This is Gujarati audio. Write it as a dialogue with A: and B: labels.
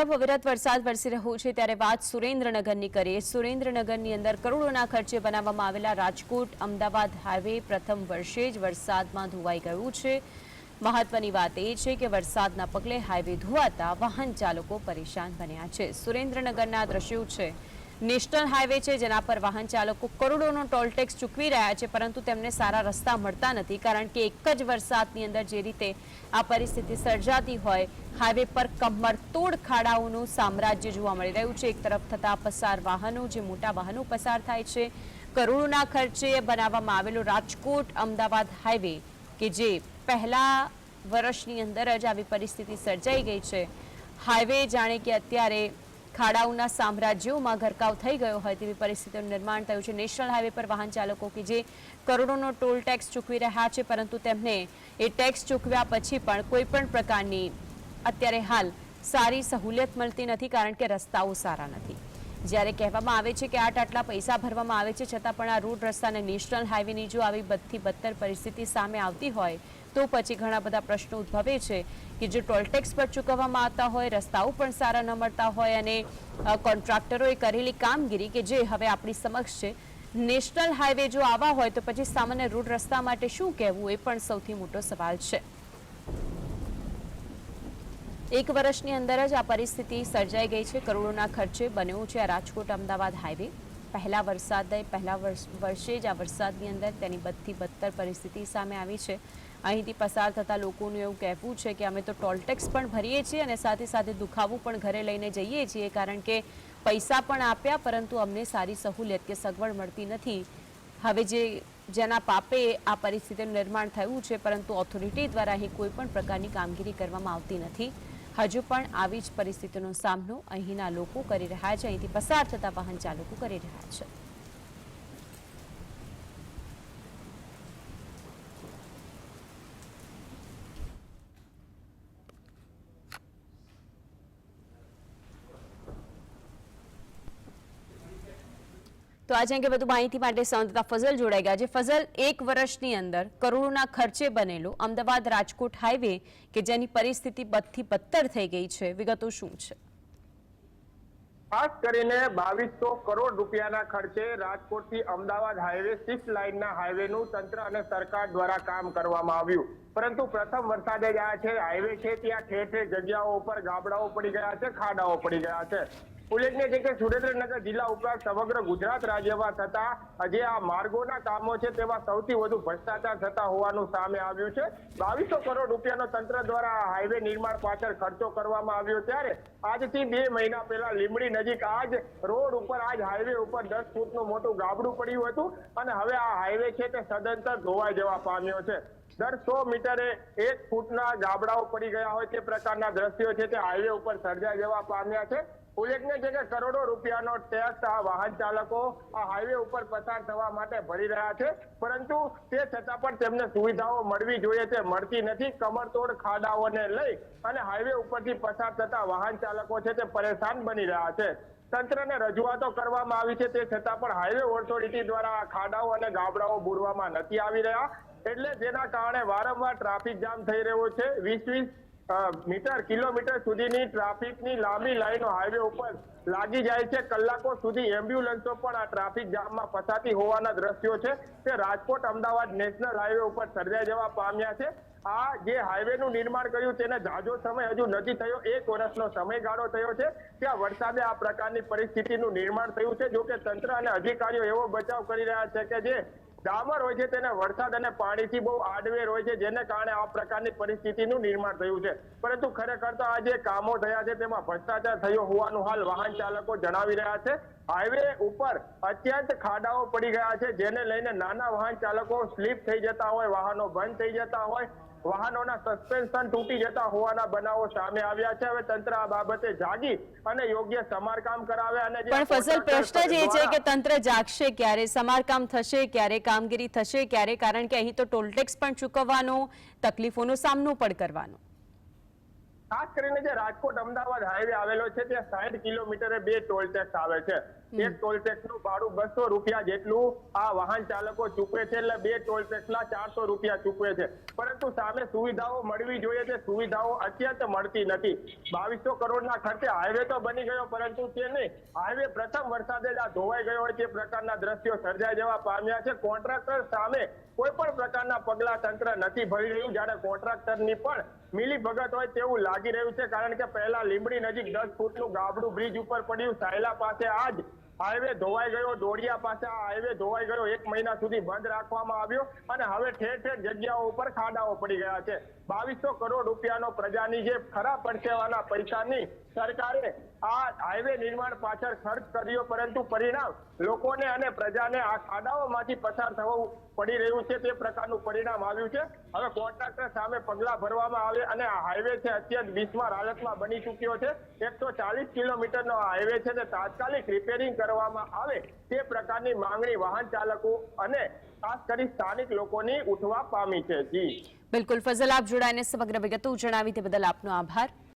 A: અવિરત વરસાદ વરસી રહ્યો છે, ત્યારે વાત સુરેન્દ્રનગરની કરીએ. સુરેન્દ્રનગરની અંદર કરોડોના ખર્ચે બનાવવામાં આવેલા રાજકોટ અમદાવાદ હાઈવે પ્રથમ વર્ષે જ વરસાદમાં ધોવાઈ ગયું છે. મહત્વની વાત એ છે કે વરસાદના પગલે હાઈવે ધોવાતા વાહન ચાલકો પરેશાન બન્યા છે. સુરેન્દ્રનગરના દ્રશ્યો છે. નેશનલ હાઈવે છે, જેના પર વાહન ચાલકો કરોડોનો ટોલ ટેક્સ ચૂકવી રહ્યા છે, પરંતુ તેમને સારા રસ્તા મળતા નથી, કારણ કે એક જ વરસાદની અંદર જે રીતે આ પરિસ્થિતિ સર્જાતી હોય હાઈવે પર કમરતોડ ખાડાઓનું સામ્રાજ્ય જોવા મળી રહ્યું છે. એક તરફ થતા પસાર વાહનો, જે મોટા વાહનો પસાર થાય છે, કરોડોના ખર્ચે બનાવવામાં આવેલો રાજકોટ અમદાવાદ હાઈવે કે જે પહેલા વર્ષની અંદર જ આવી પરિસ્થિતિ સર્જાઈ ગઈ છે. હાઈવે જાણે કે અત્યારે ખાડાઓના સામ્રાજ્યોમાં ગરકાવ થઈ ગયો હોય તેવી પરિસ્થિતિનું નિર્માણ થયું છે. નેશનલ હાઈવે પર વાહન ચાલકો કે જે કરોડોનો ટોલ ટેક્સ ચૂકવી રહ્યા છે, પરંતુ તેમને એ ટેક્સ ચૂકવ્યા પછી પણ કોઈ પણ પ્રકારની અત્યારે હાલ સારી સહુલિયત મળતી નથી, કારણ કે રસ્તાઓ સારા નથી. જ્યારે કહેવામાં આવે છે કે આટ આટલા પૈસા ભરવામાં આવે છે, છતાં પણ આ રોડ રસ્તા અને નેશનલ હાઈવેની જો આવી બધી બદતર પરિસ્થિતિ સામે આવતી હોય તો પછી ઘણા બધા પ્રશ્નો ઉદ્ભવે છે કે જે ટોલટેક્સ પર ચૂકવવામાં આવતા હોય, રસ્તાઓ પણ સારા ન મળતા હોય અને કોન્ટ્રાક્ટરોએ કરેલી કામગીરી કે જે હવે આપણી સમક્ષ છે. નેશનલ હાઈવે જો આવા હોય તો પછી સામાન્ય રોડ રસ્તા માટે શું કહેવું એ પણ સૌથી મોટો સવાલ છે. એક વર્ષની અંદર જ આ પરિસ્થિતિ સર્જાઈ ગઈ છે. કરોડોના ખર્ચે બન્યો છે આ રાજકોટ અમદાવાદ હાઈવે. પહેલા વરસાદે પહેલા વર્ષ જ આ વરસાદની અંદર તેની બધી બદતર પરિસ્થિતિ સામે આવી છે. અહીંથી પસાર થતા લોકોનું એવું કહેવું છે કે અમે તો ટોલટેક્સ પણ ભરીએ છીએ અને સાથે સાથે દુખાવું પણ ઘરે લઈને જઈએ છીએ, કારણ કે પૈસા પણ આપ્યા, પરંતુ અમને સારી સહુલિયત કે સગવડ મળતી નથી. હવે જે, જેના પાપે આ પરિસ્થિતિનું નિર્માણ થયું છે, પરંતુ ઓથોરિટી દ્વારા અહીં કોઈ પણ પ્રકારની કામગીરી કરવામાં આવતી નથી. હજુ પણ આવી જ પરિસ્થિતિનો સામનો અહીંના લોકો કરી રહ્યા છે. અહીંથી પસાર થતા વાહન ચાલકો કરી રહ્યા છે. તો આજે અંગે વધુ માહિતી માટે સંવાદદાતા ફઝલ જોડાઈ ગયા છે. ફઝલ, એક વર્ષની અંદર કરોડોના ખર્ચે બનેલો અમદાવાદ રાજકોટ હાઈવે કે જેની પરિસ્થિતિ બદથી બદતર થઈ ગઈ છે. વિગતો શું છે?
B: ખાસ કરીને બાવીસો કરોડ રૂપિયાના ખર્ચે રાજકોટથી અમદાવાદ હાઈવે સિક્સ લાઇનના હાઈવેનું તંત્ર અને સરકાર દ્વારા કામ કરવામાં આવ્યું. પરંતુ પ્રથમ વરસાદે આ છે હાઈવે છે, ત્યાં ઠેર ઠેર જગ્યાઓ ઉપર ગાબડાઓ પડી ગયા છે, ખાડાઓ પડી ગયા છે. ઉલ્લેખનીય છે કે સુરેન્દ્રનગર જિલ્લા ઉપરાંત સમગ્ર ગુજરાત રાજ્યમાં થતા જે આ માર્ગોના કામો છે તેમાં સૌથી વધુ ભ્રષ્ટાચાર થતા હોવાનું સામે આવ્યું છે. બાવીસો કરોડ રૂપિયાનો તંત્ર દ્વારા હાઈવે નિર્માણ પાછળ ખર્ચો કરવામાં આવ્યો ત્યારે આજથી બે મહિના પહેલા લીમડી નજીક આજ રોડ ઉપર, આજ હાઈવે ઉપર દસ ફૂટનું મોટું ગાબડું પડ્યું હતું અને હવે આ હાઈવે છે તે સદંતર ધોવાઈ જવા પામ્યો છે. દર સો મીટરે એક ફૂટના ગાબડાઓ પડી ગયા હોય તે પ્રકારના દ્રશ્યો છે તે હાઈવે ઉપર સર્જાઈ જવા પામ્યા છે. ઉલ્લેખનીય છે કે કરોડો રૂપિયાનો ટેક્સ આ વાહન ચાલકો આ હાઈવે ઉપર પસાર થવા માટે ભરી રહ્યા છે. પરંતુ તે છતાં પણ તેમને સુવિધાઓ મળવી જોઈએ તે મળતી નથી. કમરતોડ ખાડાઓને લઈ અને હાઈવે ઉપરથી પસાર થતા વાહન ચાલકો છે તે પરેશાન બની રહ્યા છે. તંત્રને રજૂઆતો કરવામાં આવી છે તે છતાં પણ હાઈવે ઓથોરિટી દ્વારા ખાડાઓ અને ગાબડાઓ બુરવામાં નથી આવી રહ્યા. એટલે જેના કારણે વારંવાર ટ્રાફિક જામ થઈ રહ્યો છે. વીસ વીસ મીટર, કિલોમીટર સુધીની ટ્રાફિકની લાંબી લાઈનો હાઈવે ઉપર લાગી જાય છે. કલાકો સુધી એમ્બ્યુલન્સો પણ આ ટ્રાફિક જામમાં ફસાતી હોવાના દ્રશ્યો છે. તે રાજકોટ અમદાવાદ નેશનલ હાઈવે ઉપર સર્જાઈ જવા પામ્યા છે. આ જે હાઈવેનું નિર્માણ કર્યું તેને જાજો સમય હજુ નથી થયો. એક વર્ષનો સમયગાળો થયો છે. ત્યાં વરસાદે આ પ્રકારની પરિસ્થિતિનું નિર્માણ થયું છે. જોકે તંત્ર અને અધિકારીઓ એવો બચાવ કરી રહ્યા છે કે જે ડામર હોય છે તેને વરસાદ અને પાણીથી બહુ આડવેર હોય છે, જેને કારણે આ પ્રકારની પરિસ્થિતિનું નિર્માણ થયું છે. પરંતુ ખરેખર તો આ જે કામો થયા છે તેમાં ભ્રષ્ટાચાર થયો હોવાનું હાલ વાહન ચાલકો જણાવી રહ્યા છે. હાઈવે ઉપર અત્યંત ખાડાઓ પડી ગયા છે, જેને લઈને નાના વાહન ચાલકો સ્લીપ થઈ જતા હોય, વાહનો બંધ થઈ જતા હોય વાહનોના સસ્પેન્શન તૂટી જતા હોવાના બનાવો સામે આવ્યા છે. હવે તંત્ર આ બાબતે જાગી અને યોગ્ય સમારકામ કરાવે અને
A: પણ ફસલ પ્રશ્ન જ એ છે કે તંત્ર જાગશે ક્યારે? સમારકામ થશે ક્યારે? કામગીરી થશે ક્યારે? કારણ કે અહીં તો ટોલટેક્સ પણ ચૂકવવાનો તકલીફોનો સામનો પણ કરવાનો.
B: ખાસ કરીને જે રાજકોટ અમદાવાદ હાઈવે આવેલો છે ત્યાં સાઠ કિલોમીટરે બે ટોલ ટેક્સ આવે છે. એક ટોલ ટેક્સનું ભાડું બસો રૂપિયા જેટલું આ વાહન ચાલકો ચૂકવે છે એટલે બે ટોલ ટેક્સ ના ચારસો રૂપિયા ચૂકવે છે. પરંતુ સામે સુવિધાઓ મળવી જોઈએ તે સુવિધાઓ અત્યંત મળતી નથી. બાવીસો કરોડના ખર્ચે હાઈવે તો બની ગયો, પરંતુ તે નહીં. હાઈવે પ્રથમ વરસાદે જ આ ધોવાઈ ગયો હોય તે પ્રકારના દ્રશ્યો સર્જાઈ જવા પામ્યા છે. કોન્ટ્રાક્ટર સામે કોઈ પણ પ્રકારના પગલા તંત્ર નથી ભરી રહ્યું. જ્યારે કોન્ટ્રાક્ટરની પણ મિલી ભગત હોય તેવું લાગી રહ્યું છે. કારણ કે પહેલા લીંબડી નજીક દસ ફૂટનું ગાબડું બ્રિજ ઉપર પડ્યું. સાયલા પાસે આજ હાઈવે ધોવાઈ ગયો દોડિયા પાસે હાઈવે ધોવાઈ ગયો, એક મહિના સુધી બંધ રાખવામાં આવ્યો અને હવે ઠેર ઠેર જગ્યાઓ ઉપર ખાડાઓ પડી ગયા છે. બાવીસો કરોડ રૂપિયાનો પ્રજાની જે ખરા પરસેવાના પૈસાની સરકારે આ હાઈવે નિર્માણ પાછળ ખર્ચ કર્યો, પરંતુ પરિણામ લોકોને અને પ્રજાને આ ખાડાઓમાંથી પસાર થવું પડી રહ્યું છે, તે પ્રકારનું પરિણામ આવ્યું છે. હવે કોન્ટ્રાક્ટર સામે પગલા ભરવામાં આવે અને આ હાઈવે છે અત્યંત બિસ્માર હાલતમાં બની ચૂક્યો છે. એકસો ચાલીસ કિલોમીટરનો હાઈવે છે તે તાત્કાલિક રિપેરિંગ કરવામાં આવે તે પ્રકારની માંગણી વાહન ચાલકો અને ખાસ કરી સ્થાનિક લોકોની ઉઠવા પામી છે. જી.
A: બિલકુલ. ફઝલ, આપ જોડાઈને સમગ્ર વિગતો જણાવી તે બદલ આપનો આભાર.